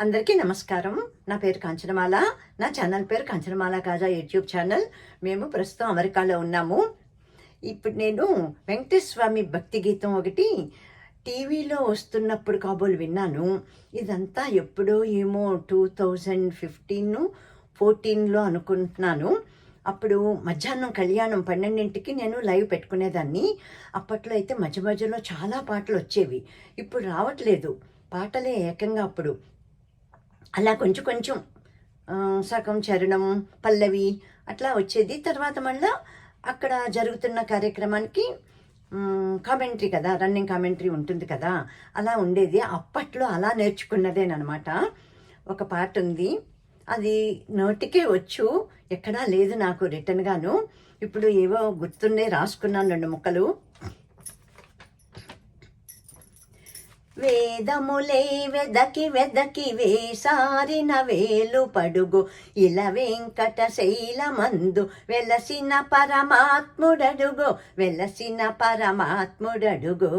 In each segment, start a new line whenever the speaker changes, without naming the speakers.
అందరికీ నమస్కారం. నా పేరు కాంచనమాల. నా ఛానల్ పేరు కాంచనమాల కాజా యూట్యూబ్ ఛానల్. మేము ప్రస్తుతం అమెరికాలో ఉన్నాము. ఇప్పుడు నేను వెంకటేశ్వర స్వామి భక్తి గీతం ఒకటి టీవీలో వస్తున్నప్పుడు కాబోలు విన్నాను. ఇదంతా ఎప్పుడో ఏమో టూ థౌజండ్ ఫిఫ్టీన్ ఫోర్టీన్లో అనుకుంటున్నాను. అప్పుడు మధ్యాహ్నం కళ్యాణం పన్నెండింటికి నేను లైవ్ పెట్టుకునేదాన్ని. అప్పట్లో అయితే మధ్య మధ్యలో చాలా పాటలు వచ్చేవి. ఇప్పుడు రావట్లేదు. పాటలే ఏకంగా అప్పుడు. అలా కొంచెం కొంచెం సగం చరణం పల్లవి అట్లా వచ్చేది. తర్వాత మళ్ళా అక్కడ జరుగుతున్న కార్యక్రమానికి కామెంటరీ కదా రన్నింగ్ కామెంటరీ ఉంటుంది కదా అలా ఉండేది. అప్పట్లో అలా నేర్చుకున్నదేనమాట ఒక పాట ఉంది. అది నోటికే వచ్చు. ఎక్కడా లేదు నాకు రిటర్న్గాను. ఇప్పుడు ఏవో గుర్తుండే రాసుకున్నాను రెండు ముక్కలు. వేదములై వెదకి వెదకి వేసారిన వేలు పడుగు. ఇల వెంకట శైలమందు వెలసిన పరమాత్ముడడుగో వెలసిన పరమాత్ముడడుగో.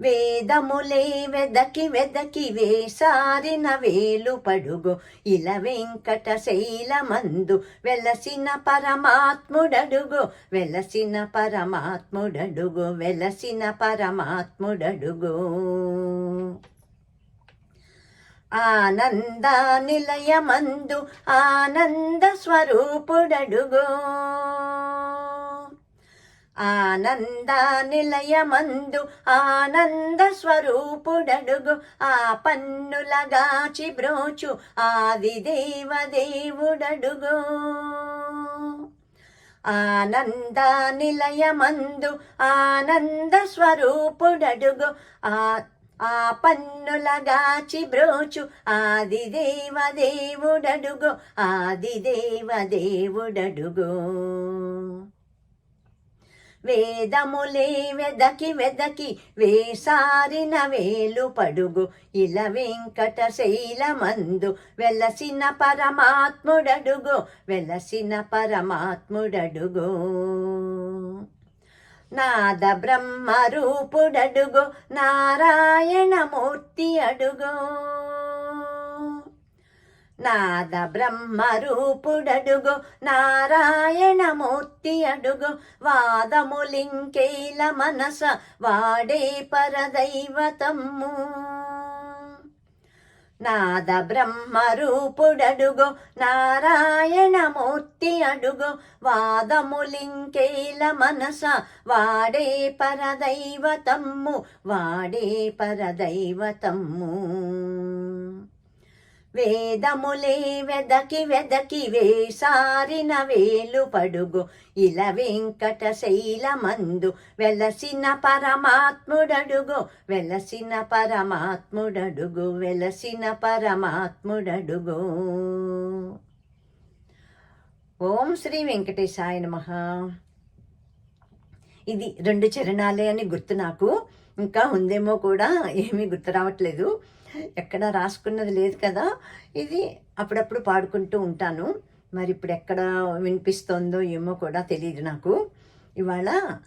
వేదములే వెదకి వెదకి వేసారిన వేలు పడుగు. ఇల వెంకట శైలమందు వెలసిన పరమాత్ముడడుగు. వెలసిన పరమాత్ముడడుగు వెలసిన పరమాత్ముడడుగు. ఆనంద నిలయమందు ఆనంద స్వరూపుడడుగో. ఆనంద నిలయమందు ఆనంద స్వరూపుడడుగు ఆ పన్నులగాచి బ్రోచు ఆది దేవదేవుడడుగు ఆనంద నిలయమందు ఆనంద స్వరూపుడడుగు ఆ ఆ పన్నులగాచి బ్రోచు ఆది దేవదేవుడడుగు ఆది దేవదేవుడడుగు వేదములే వెదకి వెదకి వేసారిన వేలు పడుగు. ఇల వెంకట శైలమందు వెలసిన పరమాత్ముడడుగు. వెలసిన పరమాత్ముడడుగు. నాద బ్రహ్మ రూపుడడుగు నారాయణమూర్తి అడుగో. నాద బ్రహ్మ రూపుడడుగు నారాయణమూర్తి అడుగు వాదములింకేల మనస వాడే పరదైవతమ్ము. నాద బ్రహ్మ రూపుడడుగు నారాయణమూర్తి అడుగు వాదములింకేల మనస వాడే పరదైవతమ్ము వాడే పరదైవతమ్ము. వేదములే వెదకి వెదకి వేసారిన వేలు పడుగు. ఇల వెంకట శైలమందు వెలసిన పరమాత్ముడడుగు. వెలసిన పరమాత్ముడడుగు వెలసిన పరమాత్ముడడుగు. ఓం శ్రీ వెంకటేశాయ నమ. ఇది రెండు చరణాలే అని గుర్తు నాకు. ఇంకా ఉందేమో కూడా ఏమీ గుర్తు రావట్లేదు. ఎక్కడ రాసుకున్నది లేదు కదా. ఇది అప్పుడప్పుడు పాడుకుంటూ ఉంటాను. మరి ఇప్పుడు ఎక్కడ వినిపిస్తోందో ఏమో కూడా తెలియదు నాకు. ఇవాళ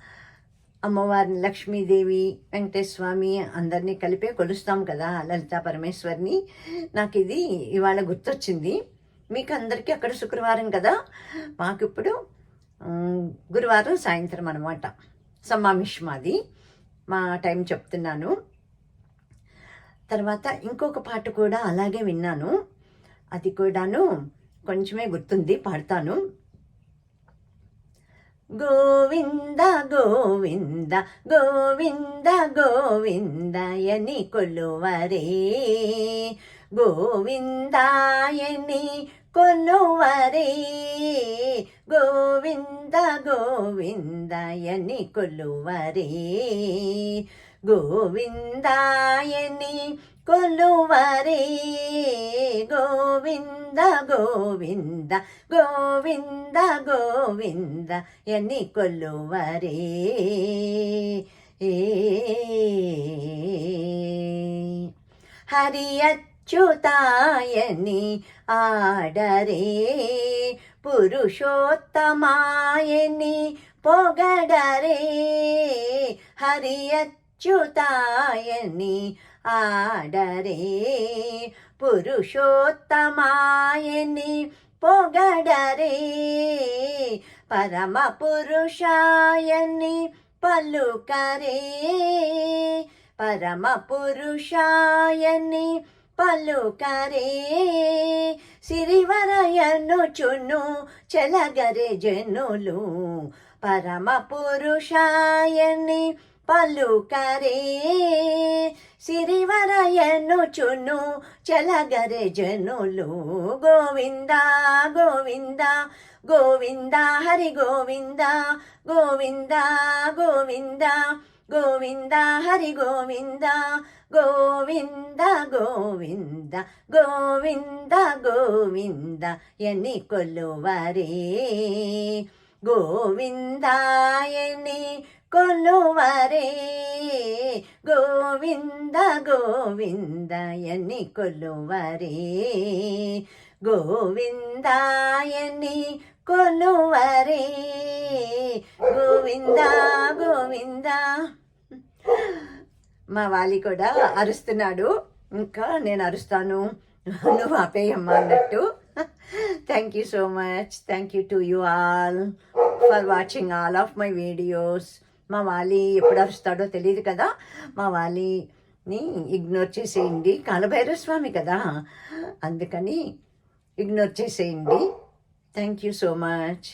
అమ్మవారిని లక్ష్మీదేవి వెంకటేశ్వర అందరినీ కలిపే కొలుస్తాం కదా లలితా పరమేశ్వరిని. నాకు ఇది ఇవాళ గుర్తొచ్చింది. మీకు అందరికీ అక్కడ శుక్రవారం కదా. మాకు ఇప్పుడు గురువారం సాయంత్రం అనమాట సమామిష్మాది మా టైం చెప్తున్నాను. తర్వాత ఇంకొక పాట కూడా అలాగే విన్నాను. అది కూడాను కొంచెమే గుర్తుంది పాడతాను. గోవింద గోవింద గోవింద గోవిందయని కొలువరే. గోవిందాయని కొలువరే. గోవింద గోవిందయని కొలువరే. గోవిందాయని కొలువరే గోవింద గోవింద గోవింద గోవింద ఎని కొలువరే ఏ హరి అచ్యుతాయని ఆడరే పురుషోత్తమాయని పొగడరే హరి అచ్యుతాయని ఆడరే పురుషోత్తమాయని పొగడరే పరమ పురుషాయని పలుకరే పరమ పురుషాయని పలుకరే సిరివరయను చును చెలగరే జనులు పరమ పురుషాయని పలుకరే సిరివరయను చును చెలగరే జనులు. గోవింద గోవింద గోవింద హరి గోవింద గోవింద గోవింద గోవింద హరి గోవింద గోవింద గోవింద గోవింద గోవింద ఎన్ని కొలువరే. గోవిందాయని కొలువరే గోవింద గోవింద ఎన్ని కొలువరే గోవిందాయని కొలువరే గోవింద గోవింద మా వాలి కూడా అరుస్తున్నాడు. ఇంకా నేను అరుస్తాను. నువ్వు ఆపేయమ్మా అన్నట్టు. Thank you so much thank you to you all for watching all of my videos మా వాలి ఎప్పుడు అరుస్తాడో తెలియదు కదా. మా వాలిని ఇగ్నోర్ చేసేయండి. కాలభైరవ స్వామి కదా. అందుకని ఇగ్నోర్ చేసేయండి. Thank you so much